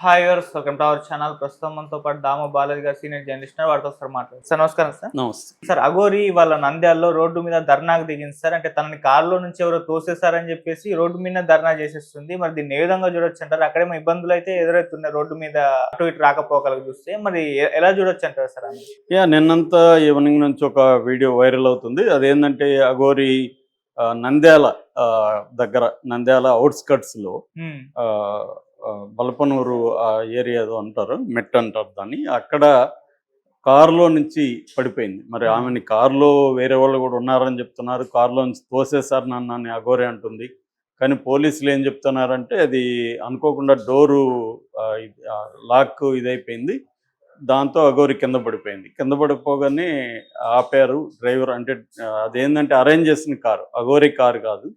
Hi viewers welcome to our channel ప్రస్తుతం మనతో పాటు దామ బాలాజీ గారు సీనియర్ జర్నలిస్ట్. వారితో సార్ మాట్లాడు సార్ నమస్కారం సార్ నమస్తే. సార్ అగోరి వాళ్ళ నంద్యాలలో రోడ్డు మీద ధర్నాకు దిగింది సార్ అంటే తనని కారులో నుంచి ఎవరో తోసేశారని చెప్పేసి రోడ్డు మీద ధర్నా చేసేస్తుంది. మరి దీన్ని ఏ విధంగా చూడొచ్చు అంటారు? అక్కడేమో ఇబ్బందులు అయితే ఎదురవుతున్నాయి రోడ్డు మీద అటు ఇటు రాకపోకలకు చూస్తే. మరి ఎలా చూడొచ్చు అంటారు సార్? యా నిన్నంతా ఈవినింగ్ నుంచి ఒక వీడియో వైరల్ అవుతుంది. అదేంటంటే అగోరి నంద్యాల దగ్గర నంద్యాల అవుట్స్కట్స్లో హ్మ్. బలపనూరు ఆ ఏరియాదో అంటారు మెట్ అంటారు దాన్ని. అక్కడ కారులో నుంచి పడిపోయింది. మరి ఆమెని కారులో వేరే వాళ్ళు కూడా ఉన్నారని చెప్తున్నారు. కారులో నుంచి తోసేశారు నన్ను అని అగోరి అంటుంది. కానీ పోలీసులు ఏం చెప్తున్నారంటే అది అనుకోకుండా డోరు లాక్ ఇదైపోయింది. దాంతో అగోరి కింద పడిపోయింది. కింద పడిపోగానే ఆపారు డ్రైవర్. అంటే అదేంటంటే అరేంజ్ చేసిన కారు. అగోరి కారు కాదు.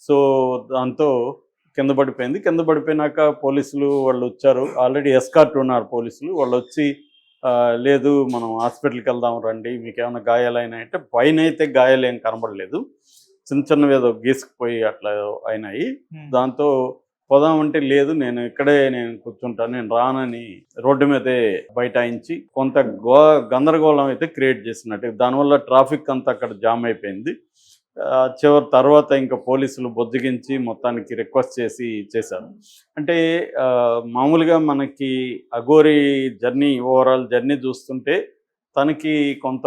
సో దాంతో కింద పడిపోయింది. కింద పడిపోయినాక పోలీసులు వాళ్ళు వచ్చారు. ఆల్రెడీ ఎస్కార్ట్ ఉన్నారు పోలీసులు. వాళ్ళు వచ్చి లేదు మనం హాస్పిటల్కి వెళ్దాం రండి. మీకు ఏమైనా గాయాలైనా అంటే పైన అయితే గాయాలు ఏం కనబడలేదు. చిన్న చిన్నవి ఏదో గీసుకుపోయి అట్లా అయినాయి. దాంతో పోదామంటే లేదు నేను ఇక్కడే నేను కూర్చుంటాను. నేను రానని రోడ్డు మీదే బైఠాయించి కొంత గో గందరగోళం అయితే క్రియేట్ చేసినట్టు. దానివల్ల ట్రాఫిక్ అంతా అక్కడ జామ్ అయిపోయింది. చివరి తర్వాత ఇంకా పోలీసులు బొద్దిగించి మొత్తానికి రిక్వెస్ట్ చేసి చేశారు. అంటే మామూలుగా మనకి అఘోరి జర్నీ ఓవరాల్ జర్నీ చూస్తుంటే తనకి కొంత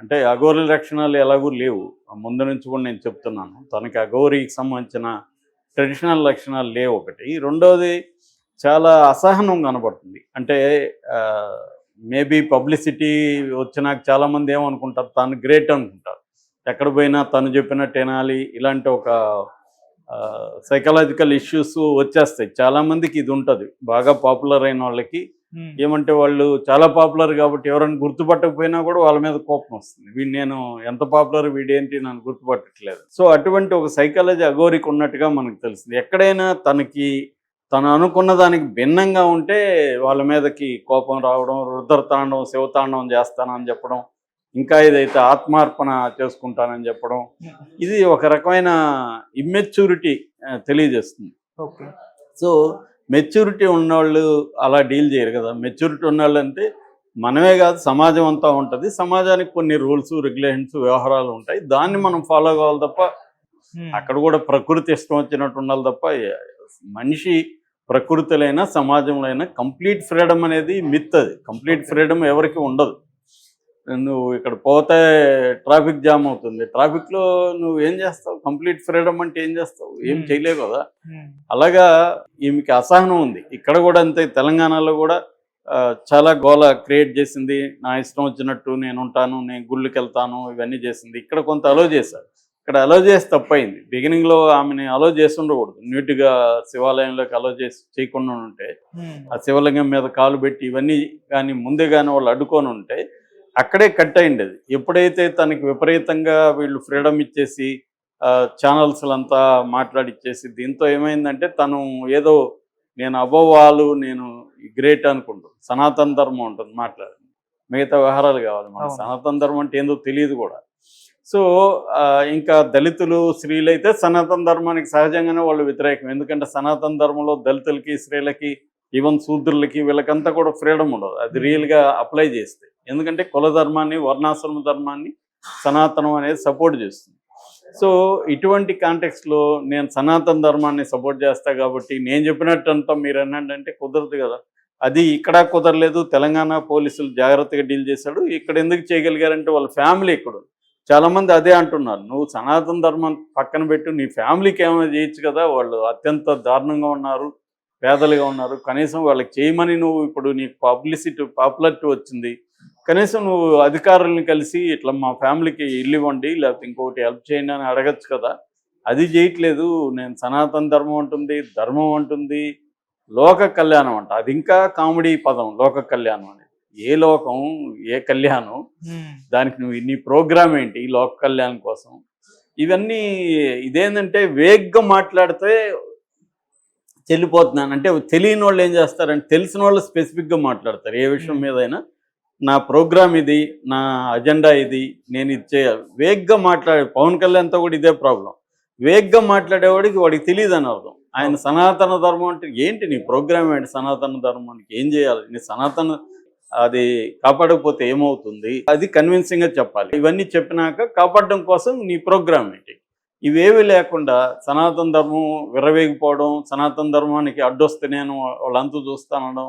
అంటే అఘోరి లక్షణాలు ఎలాగూ లేవు. ముందు నుంచి కూడా నేను చెప్తున్నాను. తనకి అఘోరికి సంబంధించిన ట్రెడిషనల్ లక్షణాలు లేవు ఒకటి. రెండవది చాలా అసహనం కనబడుతుంది. అంటే మేబీ పబ్లిసిటీ వచ్చినాక చాలామంది ఏమనుకుంటారు? తను గ్రేట్ అనుకుంటారు. ఎక్కడ పోయినా తను చెప్పినట్టు వినాలి. ఇలాంటి ఒక సైకలాజికల్ ఇష్యూస్ వచ్చేస్తాయి. చాలామందికి ఇది ఉంటుంది. బాగా పాపులర్ అయిన వాళ్ళకి. ఏమంటే వాళ్ళు చాలా పాపులర్ కాబట్టి ఎవరైనా గుర్తుపట్టకపోయినా కూడా వాళ్ళ మీద కోపం వస్తుంది. వీడు నేను ఎంత పాపులర్ వీడేంటి నన్ను గుర్తుపట్టట్లేదు. సో అటువంటి ఒక సైకాలజీ అఘోరికి ఉన్నట్టుగా మనకు తెలుస్తుంది. ఎక్కడైనా తనకి తను అనుకున్న దానికి భిన్నంగా ఉంటే వాళ్ళ మీదకి కోపం రావడం రుద్రతాండం శివతాండం చేస్తానని చెప్పడం ఇంకా ఇదైతే ఆత్మార్పణ చేసుకుంటానని చెప్పడం ఇది ఒక రకమైన ఇమ్మెచ్యూరిటీ తెలియజేస్తుంది. సో మెచ్యూరిటీ ఉన్నవాళ్ళు అలా డీల్ చేయరు కదా. మెచ్యూరిటీ ఉన్నవాళ్ళు అంటే మనమే కాదు సమాజం అంతా ఉంటుంది. సమాజానికి కొన్ని రూల్స్ రెగ్యులేషన్స్ వ్యవహారాలు ఉంటాయి. దాన్ని మనం ఫాలో కావాలి తప్ప. అక్కడ కూడా ప్రకృతి ఇష్టం వచ్చినట్టు ఉండాలి తప్ప మనిషి ప్రకృతిలైనా సమాజంలో అయినా కంప్లీట్ ఫ్రీడమ్ అనేది మిత్ అది కంప్లీట్ ఫ్రీడమ్ ఎవరికి ఉండదు. నువ్వు ఇక్కడ పోతే ట్రాఫిక్ జామ్ అవుతుంది. ట్రాఫిక్లో నువ్వు ఏం చేస్తావు? కంప్లీట్ ఫ్రీడమ్ అంటే ఏం చేస్తావు? ఏం. చేయలేవు కదా. అలాగా ఈమెకి అసహనం ఉంది. ఇక్కడ కూడా అంతే. తెలంగాణలో కూడా చాలా గోల క్రియేట్ చేసింది. నా ఇష్టం వచ్చినట్టు నేను ఉంటాను నేను గుళ్ళకి వెళ్తాను ఇవన్నీ చేసింది. ఇక్కడ కొంత అలో చేశారు. ఇక్కడ అలో చేసి తప్పైంది. బిగినింగ్లో ఆమెని అలో చేసి ఉండకూడదు. నీట్గా శివాలయంలోకి అలో చేసి చేయకుండా ఉంటే. ఆ శివలింగం మీద కాలు పెట్టి ఇవన్నీ కానీ ముందే కానీ వాళ్ళు అడ్డుకొని ఉంటే అక్కడే కట్ అయింది అది. ఎప్పుడైతే తనకి విపరీతంగా వీళ్ళు ఫ్రీడమ్ ఇచ్చేసి ఛానల్స్లంతా మాట్లాడిచ్చేసి దీంతో ఏమైందంటే తను ఏదో నేను అబోవాలు నేను గ్రేట్ అనుకుంటాను సనాతన ధర్మం ఉంటుంది మాట్లాడి మిగతా వ్యవహారాలు కావాలి మన. సనాతన ధర్మం అంటే ఏందో తెలియదు కూడా. సో ఇంకా దళితులు స్త్రీలు అయితే సనాతన ధర్మానికి సహజంగానే వాళ్ళు వ్యతిరేకం. ఎందుకంటే సనాతన ధర్మంలో దళితులకి స్త్రీలకి ఈవెన్ శూద్రులకి వీళ్ళకంతా కూడా ఫ్రీడమ్ ఉండదు. అది రియల్గా అప్లై చేస్తే. ఎందుకంటే కుల ధర్మాన్ని వర్ణాశ్రమ ధర్మాన్ని సనాతనం అనేది సపోర్ట్ చేస్తుంది. సో ఇటువంటి కాంటెక్స్లో నేను సనాతన ధర్మాన్ని సపోర్ట్ చేస్తా కాబట్టి నేను చెప్పినట్టు అంతా మీరు అనండి అంటే కుదరదు కదా. అది ఇక్కడ కుదరలేదు. తెలంగాణ పోలీసులు జాగ్రత్తగా డీల్ చేశాడు. ఇక్కడ ఎందుకు చేయగలిగారంటే వాళ్ళ ఫ్యామిలీ ఇక్కడ ఉంది. చాలా మంది అదే అంటున్నారు. నువ్వు సనాతన ధర్మం పక్కన పెట్టు. నీ ఫ్యామిలీకి ఏమైనా చేయొచ్చు కదా. వాళ్ళు అత్యంత దారుణంగా ఉన్నారు. పేదలుగా ఉన్నారు. కనీసం వాళ్ళకి చేయమని నువ్వు ఇప్పుడు నీకు పబ్లిసిటీ పాపులారిటీ వచ్చింది. కనీసం నువ్వు అధికారులను కలిసి ఇట్లా మా ఫ్యామిలీకి ఇల్లు ఇవ్వండి లేకపోతే ఇంకొకటి హెల్ప్ చేయండి అని అడగచ్చు కదా. అది చేయట్లేదు. నేను సనాతన ధర్మం ఉంటుంది ధర్మం ఉంటుంది లోక కళ్యాణం అంట. అది ఇంకా కామెడీ పదం లోక కళ్యాణం అనేది ఏ లోకం ఏ కళ్యాణం. దానికి నువ్వు ఇన్ని ప్రోగ్రామ్ ఏంటి? లోక కళ్యాణం కోసం. ఇవన్నీ ఇదేంటంటే వేగ్గా మాట్లాడితే చెల్లిపోతున్నాను. అంటే తెలియని వాళ్ళు ఏం చేస్తారంటే తెలిసిన వాళ్ళు స్పెసిఫిక్గా మాట్లాడతారు. ఏ విషయం. మీదైనా నా ప్రోగ్రామ్ ఇది నా అజెండా ఇది నేను ఇది చేయాలి. వేగ్గా మాట్లాడే పవన్ కళ్యాణ్తో కూడా ఇదే ప్రాబ్లం. వేగ్గా మాట్లాడేవాడికి వాడికి తెలియదు అని అర్థం. ఆయన సనాతన ధర్మం అంటే ఏంటి? నీ ప్రోగ్రామ్ ఏంటి? సనాతన ధర్మానికి ఏం చేయాలి? నీ సనాతన అది కాపాడకపోతే ఏమవుతుంది? అది కన్విన్సింగ్గా చెప్పాలి. ఇవన్నీ చెప్పినాక కాపాడడం కోసం నీ ప్రోగ్రామ్ ఏంటి? ఇవేవి లేకుండా సనాతన ధర్మం విరవేగిపోవడం సనాతన ధర్మానికి అడ్డొస్తే నేను వాళ్ళంతా చూస్తానడం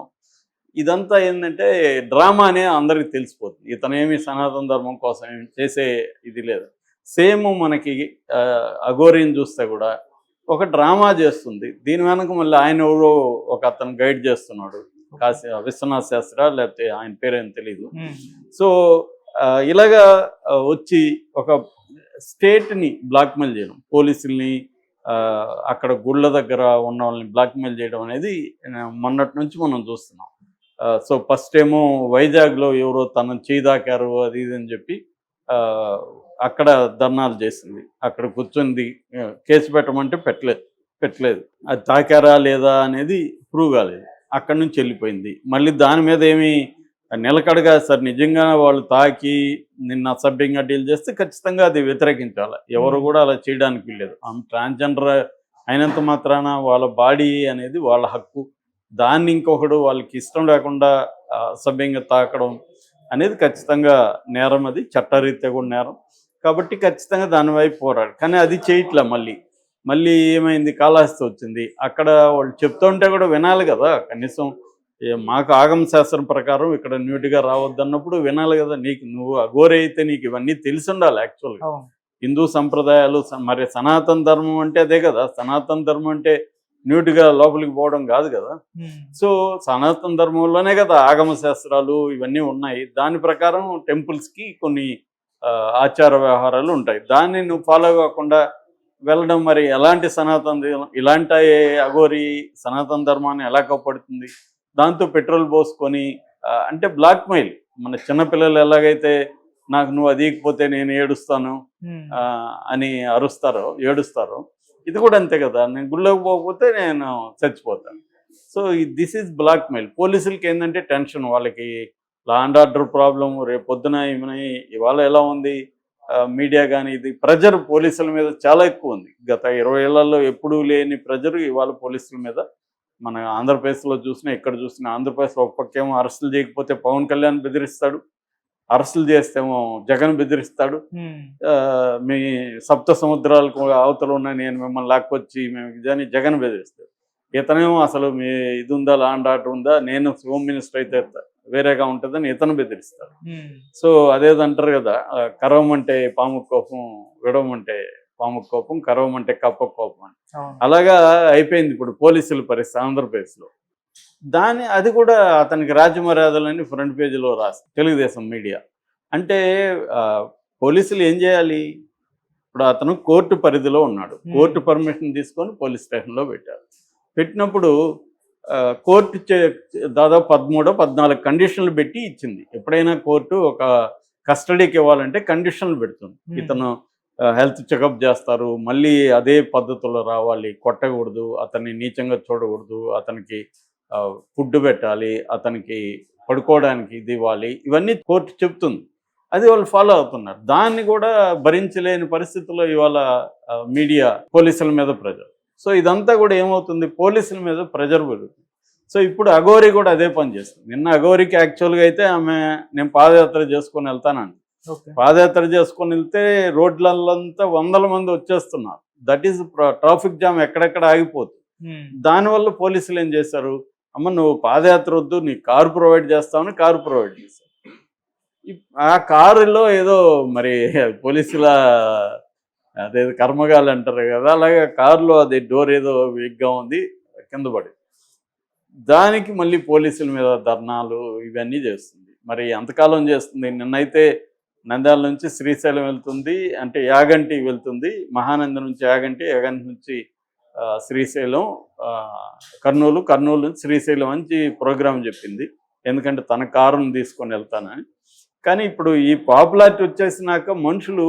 ఇదంతా ఏంటంటే డ్రామా అనే అందరికి తెలిసిపోతుంది. ఇతనేమి సనాతన ధర్మం కోసం చేసే ఇది లేదు. సేమ్ మనకి అఘోరిని చూస్తే కూడా ఒక డ్రామా చేస్తుంది. దీని వెనక మళ్ళీ ఆయన ఎవరో ఒక అతను గైడ్ చేస్తున్నాడు. కాశీ విశ్వనాథ్ శాస్త్ర లేకపోతే ఆయన పేరేం తెలీదు. సో ఇలాగా వచ్చి ఒక స్టేట్ని బ్లాక్మెయిల్ చేయడం పోలీసుల్ని అక్కడ గుళ్ళ దగ్గర ఉన్న వాళ్ళని బ్లాక్మెయిల్ చేయడం అనేది మొన్నటి నుంచి మనం చూస్తున్నాం. సో ఫస్ట్ ఏమో వైజాగ్లో ఎవరో తనను చేదాకారు అది ఇది అని చెప్పి అక్కడ ధర్నాలు చేసింది. అక్కడ కూర్చొని కేసు పెట్టమంటే పెట్టలేదు పెట్టలేదు. అది తాకారా లేదా అనేది ప్రూవ్ కాలేదు. అక్కడి నుంచి వెళ్ళిపోయింది. మళ్ళీ దాని మీద ఏమీ నిలకడగా సార్ నిజంగా వాళ్ళు తాకి నిన్న అసభ్యంగా డీల్ చేస్తే ఖచ్చితంగా అది వ్యతిరేకించాలి. ఎవరు కూడా అలా చేయడానికి వీల్లేదు. ఆమె ట్రాన్స్జెండర్ అయినంత మాత్రాన వాళ్ళ బాడీ అనేది వాళ్ళ హక్కు. దాన్ని ఇంకొకడు వాళ్ళకి ఇష్టం లేకుండా అసభ్యంగా తాకడం అనేది ఖచ్చితంగా నేరం అది. చట్టరీత్యా కూడా నేరం. కాబట్టి ఖచ్చితంగా దాని వైపు పోరాడు కానీ అది చేయట్లే మళ్ళీ. మళ్ళీ ఏమైంది? కాళహస్తి వచ్చింది. అక్కడ వాళ్ళు చెప్తుంటే కూడా వినాలి కదా కనీసం. మాకు ఆగమ శాస్త్రం ప్రకారం ఇక్కడ న్యూట్గా రావద్దన్నప్పుడు వినాలి కదా నీకు నువ్వు అఘోరి అయితే నీకు ఇవన్నీ తెలిసి ఉండాలి యాక్చువల్గా హిందూ సంప్రదాయాలు మరి సనాతన ధర్మం అంటే అదే కదా సనాతన ధర్మం అంటే న్యూట్గా లోపలికి పోవడం కాదు కదా. సో సనాతన ధర్మంలోనే కదా ఆగమ శాస్త్రాలు ఇవన్నీ ఉన్నాయి. దాని ప్రకారం టెంపుల్స్కి కొన్ని ఆచార వ్యవహారాలు ఉంటాయి. దాన్ని నువ్వు ఫాలో కాకుండా వెళ్ళడం మరి ఎలాంటి సనాతన ఇలాంటి అఘోరి సనాతన ధర్మాన్ని ఎలా కాపాడుతుంది? దాంతో పెట్రోల్ పోసుకొని అంటే బ్లాక్మెయిల్ మన చిన్నపిల్లలు ఎలాగైతే నాకు నువ్వు అదీకపోతే నేను ఏడుస్తాను అని అరుస్తారో ఏడుస్తారో ఇది కూడా అంతే కదా. నేను గుళ్ళోకి పోకపోతే నేను చచ్చిపోతాను. So this is blackmail పోలీసులకి ఏంటంటే టెన్షన్. వాళ్ళకి లా అండ్ ఆర్డర్ ప్రాబ్లం రేపు పొద్దున ఏమైనా ఇవాళ ఎలా ఉంది? మీడియా కానీ ఇది ప్రెజర్ పోలీసుల మీద చాలా ఎక్కువ ఉంది. గత ఇరవై ఏళ్ళలో ఎప్పుడూ లేని ప్రెజర్ ఇవాళ పోలీసుల మీద మన ఆంధ్రప్రదేశ్లో చూసినా ఎక్కడ చూసినా ఆంధ్రప్రదేశ్లో ఒక పక్కేమో అరెస్టులు చేయకపోతే పవన్ కళ్యాణ్ బెదిరిస్తాడు. అరెస్టులు చేస్తేమో జగన్ బెదిరిస్తాడు. మీ సప్త సముద్రాలకు అవతల ఉన్న నేను మిమ్మల్ని లాక్కొచ్చి మేము ఇదని జగన్ బెదిరిస్తాడు. ఇతనేమో అసలు మీ ఇది ఉందా లాండ్ ఆర్డర్ ఉందా నేను హోమ్ మినిస్టర్ అయితే వేరేగా ఉంటుందని ఇతను బెదిరిస్తాడు. సో అదేదంటారు కదా కరవమంటే పాము కోపం విడవమంటే పాము కోపం కరవమంటే కప్ప కోపం అని. అలాగా అయిపోయింది ఇప్పుడు పోలీసుల పరిస్థితి ఆంధ్రప్రదేశ్లో. దాని అది కూడా అతనికి రాజమర్యాదలని ఫ్రంట్ పేజీలో రాసి తెలుగుదేశం మీడియా. అంటే పోలీసులు ఏం చేయాలి? ఇప్పుడు అతను కోర్టు పరిధిలో ఉన్నాడు. కోర్టు పర్మిషన్ తీసుకొని పోలీస్ స్టేషన్లో పెట్టారు. పెట్టినప్పుడు కోర్టు దాదాపు పదమూడో పద్నాలుగు కండిషన్లు పెట్టి ఇచ్చింది. ఎప్పుడైనా కోర్టు ఒక కస్టడీకి ఇవ్వాలంటే కండిషన్లు పెడుతుంది. ఇతను హెల్త్ చెకప్ చేస్తారు. మళ్ళీ అదే పద్ధతిలో రావాలి. కొట్టకూడదు. అతన్ని నీచంగా చూడకూడదు. అతనికి ఫుడ్ పెట్టాలి. అతనికి పడుకోవడానికి ఇది ఇవ్వాలి. ఇవన్నీ కోర్టు చెప్తుంది. అది వాళ్ళు ఫాలో అవుతున్నారు. దాన్ని కూడా భరించలేని పరిస్థితుల్లో ఇవాళ మీడియా పోలీసుల మీద ప్రెజర్. సో ఇదంతా కూడా ఏమవుతుంది? పోలీసుల మీద ప్రెజర్ పెరుగుతుంది. సో ఇప్పుడు అఘోరి కూడా అదే పని చేస్తుంది. నిన్న అఘోరికి యాక్చువల్గా అయితే ఆమె నేను పాదయాత్ర చేసుకొని వెళ్తానండి పాదయాత్ర చేసుకొని వెళ్తే రోడ్లంతా వందల మంది వచ్చేస్తున్నారు. దట్ ఈస్ ట్రాఫిక్ జామ్ ఎక్కడెక్కడ ఆగిపోతుంది. దానివల్ల పోలీసులు ఏం చేశారు? అమ్మ నువ్వు పాదయాత్ర వద్దు నీ కారు ప్రొవైడ్ చేస్తామని కారు ప్రొవైడ్ చేశారు. ఆ కారులో ఏదో మరి పోలీసుల అదే కర్మగాలు అంటారు కదా అలాగే కారులో అది డోర్ ఏదో వీక్గా ఉంది కింద పడి. దానికి మళ్ళీ పోలీసుల మీద ధర్నాలు ఇవన్నీ చేస్తుంది. మరి ఎంతకాలం చేస్తుంది? నిన్నైతే నంద్యాల నుంచి శ్రీశైలం వెళ్తుంది అంటే యాగంటి వెళ్తుంది మహానంద నుంచి యాగంటి యాగంటి నుంచి శ్రీశైలం కర్నూలు కర్నూలు నుంచి శ్రీశైలం అని ప్రోగ్రాం చెప్పింది. ఎందుకంటే తన కారును తీసుకొని వెళ్తానని కానీ ఇప్పుడు ఈ పాపులారిటీ వచ్చేసినాక మనుషులు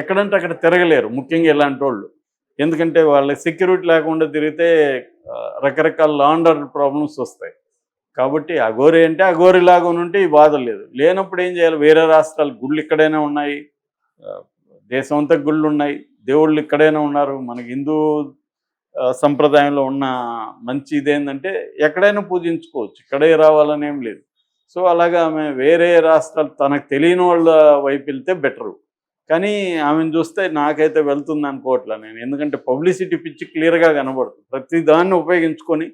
ఎక్కడంటే అక్కడ తిరగలేరు ముఖ్యంగా ఇలాంటి వాళ్ళు ఎందుకంటే వాళ్ళ సెక్యూరిటీ లేకుండా తిరిగితే రకరకాల లాండర్ ప్రాబ్లమ్స్ వస్తాయి. కాబట్టి అఘోరి అంటే అఘోరి లాగా ఉంటే ఈ బాధ లేదు. లేనప్పుడు ఏం చేయాలి? వేరే రాష్ట్రాలు గుళ్ళు ఇక్కడైనా ఉన్నాయి. ఆ, దేశం అంతా గుళ్ళు ఉన్నాయి. దేవుళ్ళు ఇక్కడైనా ఉన్నారు. మనకి హిందూ సంప్రదాయంలో ఉన్న మంచి ఇదేంటంటే ఎక్కడైనా పూజించుకోవచ్చు. ఇక్కడే రావాలని ఏం లేదు. సో అలాగా ఆమె వేరే రాష్ట్రాలు తనకు తెలియని వాళ్ళ వైపు వెళ్తే బెటరు. కానీ ఆమెను చూస్తే నాకైతే వెళ్తుంది అనుకోవట్లే నేను. ఎందుకంటే పబ్లిసిటీ పిచ్చి క్లియర్గా కనబడుతుంది ప్రతి దాన్ని ఉపయోగించుకొని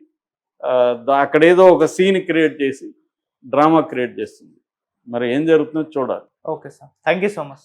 అక్కడేదో ఒక సీన్ క్రియేట్ చేసి డ్రామా క్రియేట్ చేస్తుంది. మరి ఏం జరుగుతుందో చూడాలి. Okay sir thank you so much